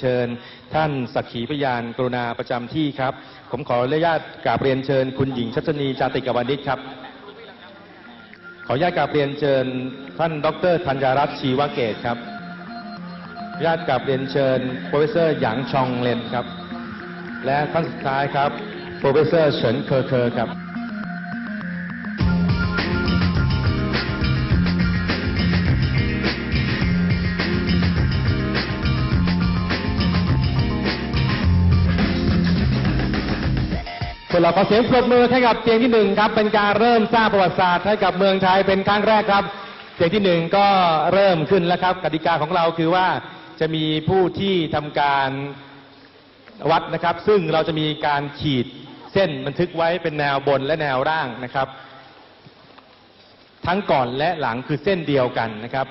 เชิญ ท่านสักขีพยานกรุณาประจำที่ครับ ผมขออนุญาตกราบเรียนเชิญ คุณหญิงชัชนีจาติกวานิชครับ ขออนุญาตกราบเรียนเชิญ ท่านดรธัญญารัตน์ชีวเกตครับออนุญาตกราบเรียนเชิญโปรเฟสเซอร์หยางชองเลนครับ และท่านสุดท้ายครับโปรเฟสเซอร์เฉินเคอเคอครับ วนเราขอเสียงปรบมือให้กับเตียงที่หนึ่งครับเป็นการเริ่มสร้างประวัติศาสตร์ให้กับเมืองไทยเป็นครั้งแรกครับ เตียงที่หนึ่งก็เริ่มขึ้นแล้วครับกติกาของเราคือว่าจะมีผู้ที่ทำการวัดนะครับ ซึ่งเราจะมีการขีดเส้นบันทึกไว้เป็นแนวบนและแนวร่างนะครับ ทั้งก่อนและหลังคือเส้นเดียวกันนะครับ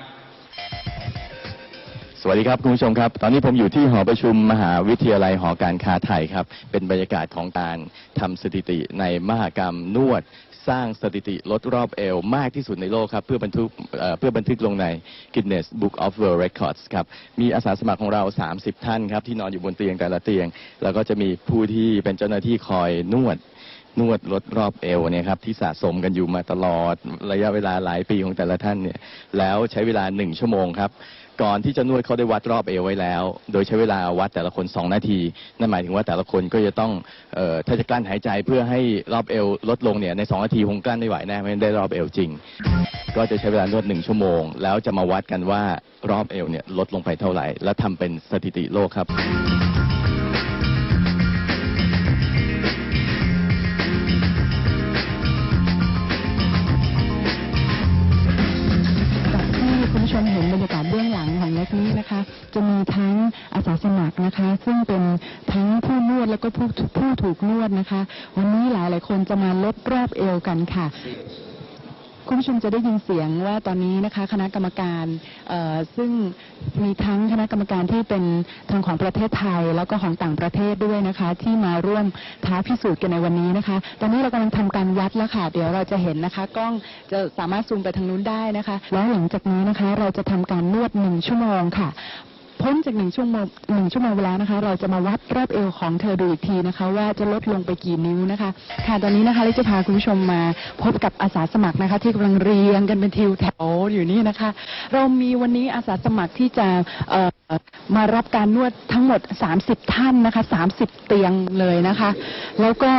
สวัสดีครับคุณผู้ชมครับ ตอนนี้ผมอยู่ที่หอประชุมมหาวิทยาลัยหอการค้าไทยครับ เป็นบรรยากาศของการทำสถิติในมหกรรมนวด สร้างสถิติลดรอบเอวมากที่สุดในโลกครับ เพื่อบันทึกเเพื่อบันทึกลงใน Guinness Book of World Records ครับ มีอาสาสมัครของเรา 30 ท่านครับ ที่นอนอยู่บนเตียงแต่ละเตียง แล้วก็จะมีผู้ที่เป็นเจ้าหน้าที่คอยนวด นวดลดรอบเอวเนี่ยครับที่สะสมกันอยู่มาตลอดระยะเวลาหลายปีของแต่ละท่านเนี่ยแล้วใช้เวลาหนึ่งชั่วโมงครับ ก่อนที่จะนวดเขาได้วัดรอบเอวไว้แล้ว โดยใช้เวลาวัดแต่ละคน 2 นาที นั่นหมายถึงว่าแต่ละคนก็จะต้องเออถ้าจะกลั้นหายใจเพื่อให้รอบเอวลดลงเนี่ยใน 2 นาทีคงกลั้นไม่ไหวแน่ไม่ได้รอบเอวจริง ก็จะใช้เวลานวดหนึ่งชั่วโมง แล้วจะมาวัดกันว่ารอบเอวเนี่ยลดลงไปเท่าไหร่ แล้วทำเป็นสถิติโลกครับ ซึ่งเป็นทั้งผู้นวดแล้วก็ผู้ผู้ถูกนวดนะคะ วันนี้หลายหลายคนจะมาลดรอบเอวกันค่ะ คุณผู้ชมจะได้ยินเสียงว่าตอนนี้นะคะ คณะกรรมการซึ่งมีทั้งคณะกรรมการที่เป็นทางของประเทศไทย แล้วก็ของต่างประเทศด้วยนะคะ ที่มาร่วมท้าพิสูจน์กันในวันนี้นะคะ ตอนนี้เรากำลังทำการวัดแล้วค่ะ เดี๋ยวเราจะเห็นนะคะ กล้องจะสามารถซูมไปทางนู้นได้นะคะ แล้วหลังจากนี้นะคะ เราจะทำการนวดหนึ่งชั่วโมงค่ะ พ้นจากหนึ่งชั่วโมงหนึ่งชั่วโมงไปแล้วนะคะ เราจะมาวัดรอบเอวของเธอดูอีกทีนะคะ ว่าจะลดลงไปกี่นิ้วนะคะ ค่ะตอนนี้นะคะเราจะพาคุณผู้ชมมาพบกับอาสาสมัครนะคะ ที่กำลังเรียงกันเป็นทิวแถวอยู่นี่นะคะ เรามีวันนี้อาสาสมัครที่จะมารับการนวดทั้งหมด 30 ท่านนะคะ 30 เตียงเลยนะคะ แล้วก็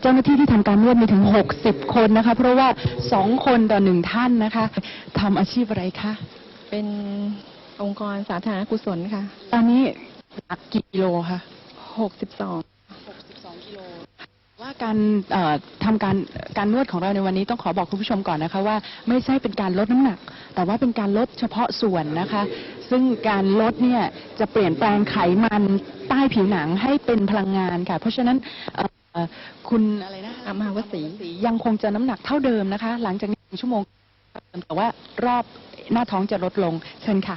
เจ้าหน้าที่ที่ทำการนวดมีถึง 60 คนนะคะ เพราะว่า 2 คนต่อหนึ่งท่านนะคะทำอาชีพอะไรคะ เป็น องค์กรสาธารณกุศลค่ะ ตอนนี้หนักกี่กิโลคะ62 62กิโลว่าการเอ่อทำการการนวดของเราในวันนี้ต้องขอบอกคุณผู้ชมก่อนนะคะว่าไม่ใช่เป็นการลดน้ำหนัก แต่ว่าเป็นการลดเฉพาะส่วนนะคะ ซึ่งการลดเนี่ยจะเปลี่ยนแปลงไขมันใต้ผิวหนังให้เป็นพลังงานค่ะ เพราะฉะนั้นเอ่อคุณอะไรนะอำมาวสียังคงจะน้ำหนักเท่าเดิมนะคะ หลังจากนี้หนึ่งชั่วโมงแต่ว่ารอบหน้าท้องจะลดลงเชิญค่ะ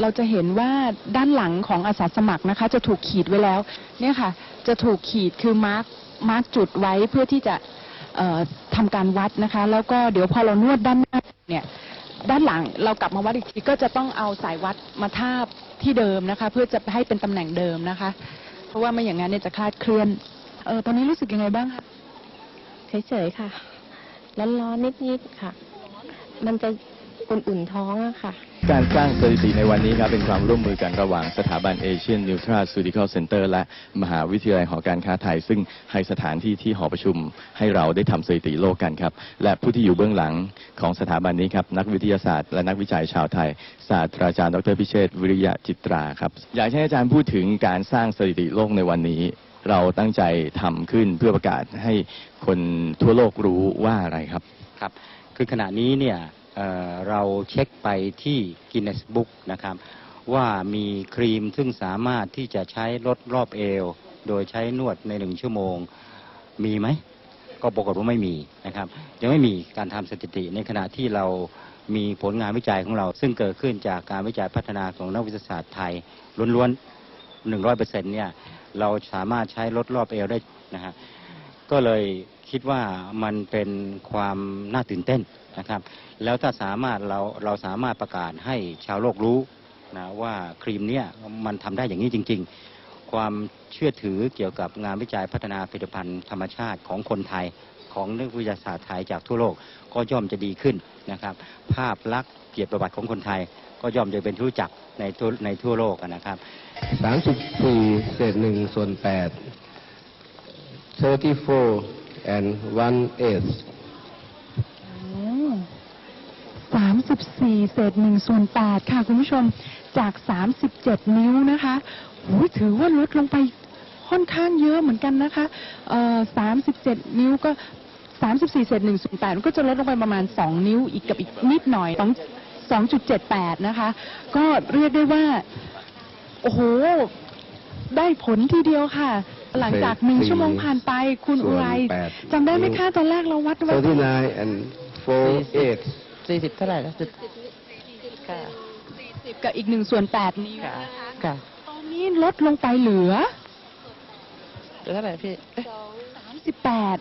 เราจะเห็นว่าด้านหลังของอาสาสมัครนะคะ จะถูกขีดไว้แล้ว เนี่ยค่ะ จะถูกขีดคือมาร์กมาร์กจุดไว้เพื่อที่จะเอ่อทำการวัดนะคะ แล้วก็เดี๋ยวพอเรานวดด้านหน้าเนี่ยด้านหลังเรากลับมาวัดอีกทีก็จะต้องเอาสายวัดมาทาบที่เดิมนะคะ เพื่อจะให้เป็นตำแหน่งเดิมนะคะ เพราะว่าไม่อย่างนั้นเนี่ยจะคลาดเคลื่อนเออตอนนี้รู้สึกยังไงบ้างคะเฉยๆค่ะร้อนๆนิดๆค่ะ มันจะ อุ่นๆท้องอะค่ะ การสร้างสถิติในวันนี้ครับเป็นความร่วมมือกันระหว่างสถาบัน Asian Nutraceutical Center และมหาวิทยาลัยหอการค้าไทย ซึ่งให้สถานที่ที่หอประชุมให้เราได้ทำสถิติโลกกันครับ และผู้ที่อยู่เบื้องหลังของสถาบันนี้ครับ นักวิทยาศาสตร์และนักวิจัยชาวไทย ศาสตราจารย์ดรพิเชษฐ์วิริยะจิตราครับอยากให้อาจารย์พูดถึงการสร้างสถิติโลกในวันนี้ เราตั้งใจทำขึ้นเพื่อประกาศให้คนทั่วโลกรู้ว่าอะไรครับ ครับคือขณะนี้เนี่ย เเราเช็คไปที่ Guinness Book นะครับ ว่ามีครีมซึ่งสามารถที่จะใช้ลดรอบเอว โดยใช้นวดในหนึ่งชั่วโมงมีไหม ก็ปรากฏว่าไม่มีนะครับ ยังไม่มีการทำสถิติในขณะที่เรามีผลงานวิจัยของเรา ซึ่งเกิดขึ้นจากการวิจัยพัฒนาของนักวิทยาศาสตร์ไทยล้วนๆหนึ่งร้อยเปอร์เซ็นเนี่ยเราสามารถใช้ลดรอบเอวได้นะฮะ ก็เลยคิดว่ามันเป็นความน่าตื่นเต้นนะครับ แล้วถ้าสามารถเราเราสามารถประกาศให้ชาวโลกรู้นะว่าครีมเนี่ยมันทำได้อย่างนี้จริง ๆ ความเชื่อถือเกี่ยวกับงานวิจัยพัฒนาผลิตภัณฑ์ธรรมชาติของคนไทยของนักวิทยาศาสตร์ไทยจากทั่วโลกก็ย่อมจะดีขึ้นนะครับ ภาพลักษณ์เกียรติประวัติของคนไทย ก็ย่อมจะเป็นที่รู้จักในทั่วในทั่วโลกนะครับสามสิบสี่เศษหนึ่งส่วนแปด thirty-four and one eighth สามสิบสี่เศษหนึ่งส่วนแปดค่ะ คุณผู้ชมจากสามสิบเจ็ดนิ้วนะคะโอ้ยถือว่าลดลงไปค่อนข้างเยอะเหมือนกันนะคะเอ่อสามสิบเจ็ดนิ้วก็สามสิบสี่เศษหนึ่งส่วนแปดก็จะลดลงไปประมาณสองนิ้วอีกกับอีกนิดหน่อยสองสองจุดเจ็ดแปดนะคะ ก็เรียกได้ว่า โอ้โห ได้ผลทีเดียวค่ะ หลังจากหนึ่งสี่ชั่วโมงผ่านไปคุณอุไรส่วนแปดจำได้ไหมคะตอนแรกเราวัดไว้ thirty-nine and four eighths สี่สิบเท่าไหร่แล้วจุดค่ะสิบกับอีกหนึ่งส่วนแปดนิ้วค่ะนะคะค่ะตอนนี้ลดลงไปเหลือเหลือเท่าไหร่พี่เอ๊ะสามสิบแปด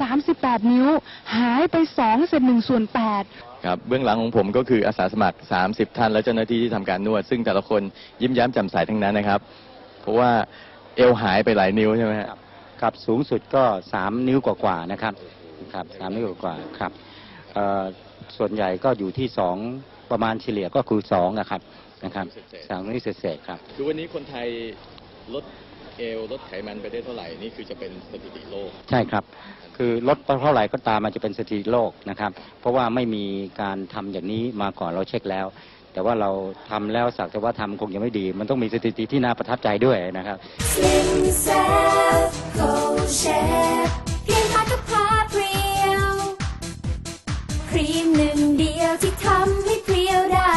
สามสิบแปดนิ้ว หายไปสองเศษหนึ่งส่วนแปดครับเบื้องหลังของผมก็คืออาสาสมัคร 30 ท่านและเจ้าหน้าที่ที่ทำการนวด ซึ่งแต่ละคนยิ้มแย้มแจ่มใสทั้งนั้นนะครับ เพราะว่า เอวหายไปหลายนิ้วใช่ไหมฮะ ครับสูงสุดก็สามนิ้วกว่าๆนะครับครับสามนิ้วกว่าๆครับเอ่อส่วนใหญ่ก็อยู่ที่สองประมาณเฉลี่ยก็คือสองนะครับนะครับสามนิ้วเศษๆครับ คือวันนี้คนไทยลดเอวลดไขมันไปได้เท่าไหร่นี่คือจะเป็นสถิติโลก ใช่ครับ คือลดเท่าไหร่ก็ตามมันจะเป็นสถิติโลกนะครับ เพราะว่าไม่มีการทำอย่างนี้มาก่อนเราเช็คแล้ว แต่ว่าเราทำแล้วสักแต่ว่าทำคงยังไม่ดี มันต้องมีสถิติที่น่าประทับใจด้วยนะครับครีมหนึ่งเดียวที่ทำให้เพรียวได้